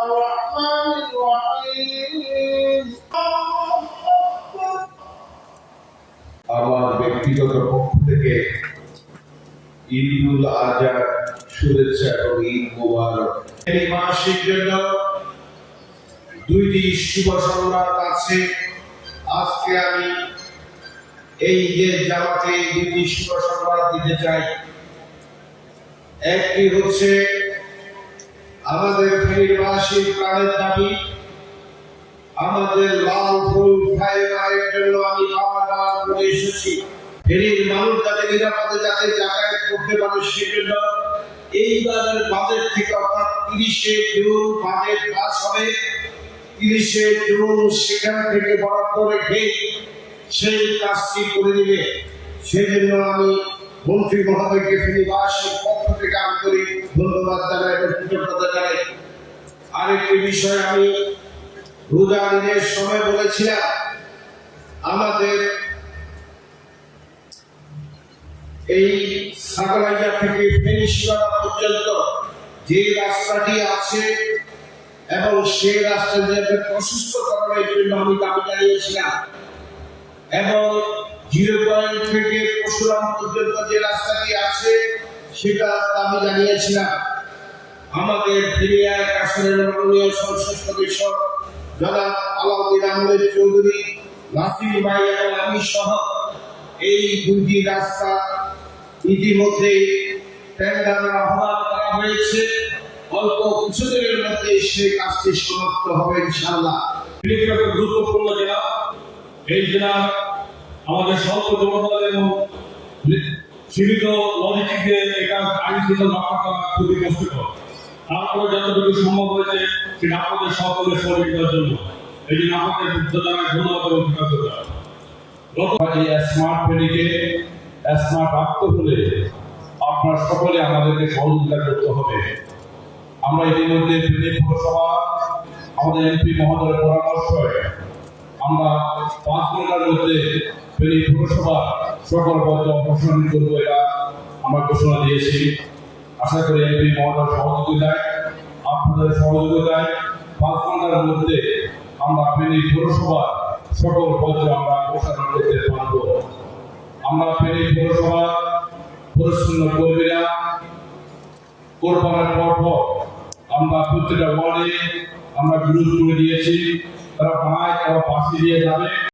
الرحمن الرحيم আমার ব্যক্তিগত পক্ষ থেকে ঈদুল আজহা শুভেচ্ছা এবং ঈদ মোবারক এই মাসের জন্য দুইটি শুভ সংবাদ আছে আজকে আমি এই যে জামাতে দুইটি শুভ সংবাদ দিতে চাই একটি হচ্ছে আমাদের ফেরিবাসীর প্রাণের দাবি, আমাদের লাল ফুল ফাইবারের জন্য আমি খাওয়া দাওয়া করে এসেছি। ফেরির মানুষ যাতে নিরাপদে যাতে যাতায়াত করতে পারে সেজন্য এইবারের বাজেট থেকে অর্থাৎ তিরিশে জুন বাজেট পাস হবে। তিরিশে জুন সেখান থেকে বরাদ্দ রেখে সেই কাজটি করে দিবে সেজন্য আমি মন্ত্রী মহোদয়কে ফেরিবাসীর পক্ষ থেকে আন্তরিক ধন্যবাদ জানাই এবং কৃতজ্ঞতা জানাই। আরেকটি বিষয় আমি রোজা ঈদের সময় বলেছিলাম, আমাদের এই সাগরাইয়া থেকে ফেনিশিয়ানা পর্যন্ত যে রাস্তাটি আছে এবং সেই রাস্তাটি প্রশস্তকরণের জন্য আমি দাবি জানিয়েছিলাম। এবং থেকে পরশুরাম পর্যন্ত যে রাস্তাটি আছে, সেটা দাবি জানিয়েছিলাম। আমাদের ফিরিয়া কাশ্মীরের মাননীয় সংসদ সদস্য জনাব আলাউদ্দিন আহমেদ চৌধুরী, নাসির ভাই এবং আমি সহ এই দুটি রাস্তা ইতিমধ্যে টেন্ডারের আহ্বান করা হয়েছে। অল্প কিছুদিনের মধ্যে সেই কাজটি সমাপ্ত হবে ইনশাআল্লাহ। গুরুত্বপূর্ণ জেলা এই জেলা আমাদের স্বল্প জনবল এবং সীমিত দিয়ে এটা আইন শৃঙ্খলা রক্ষা করা খুবই কষ্টকর। তারপরে যতটুকু সম্ভব হয়েছে সেটা আপনাদের সকলের সহযোগিতার জন্য। এই জন্য আপনাদের জানাই ধন্যবাদ এবং কৃতজ্ঞতা। এই স্মার্ট ফেরিকে স্মার্ট রাখতে হলে আপনার সকলে আমাদেরকে সহযোগিতা করতে হবে। আমরা ইতিমধ্যে পৌরসভা, আমাদের এমপি মহোদয়ের পরামর্শে আমরা পাঁচ ঘণ্টার মধ্যে ফেনী পৌরসভা সকল পদ অপসারণ করব এটা আমরা ঘোষণা দিয়েছি। আশা করি এমপি মহোদয়ের সহযোগিতায় আপনাদের সহযোগিতায় পাঁচ ঘণ্টার মধ্যে আমরা ফেনী পৌরসভা সকল পদ আমরা অপসারণ করতে পারব। আমরা ফেনী পৌরসভা পরিচ্ছন্ন কর্মীরা, কোরবানের পর পর আমরা প্রত্যেকটা ওয়ার্ডে আমরা বিরোধ করে দিয়েছি। তারা পাঁচ তারা পাশে দিয়ে যাবে।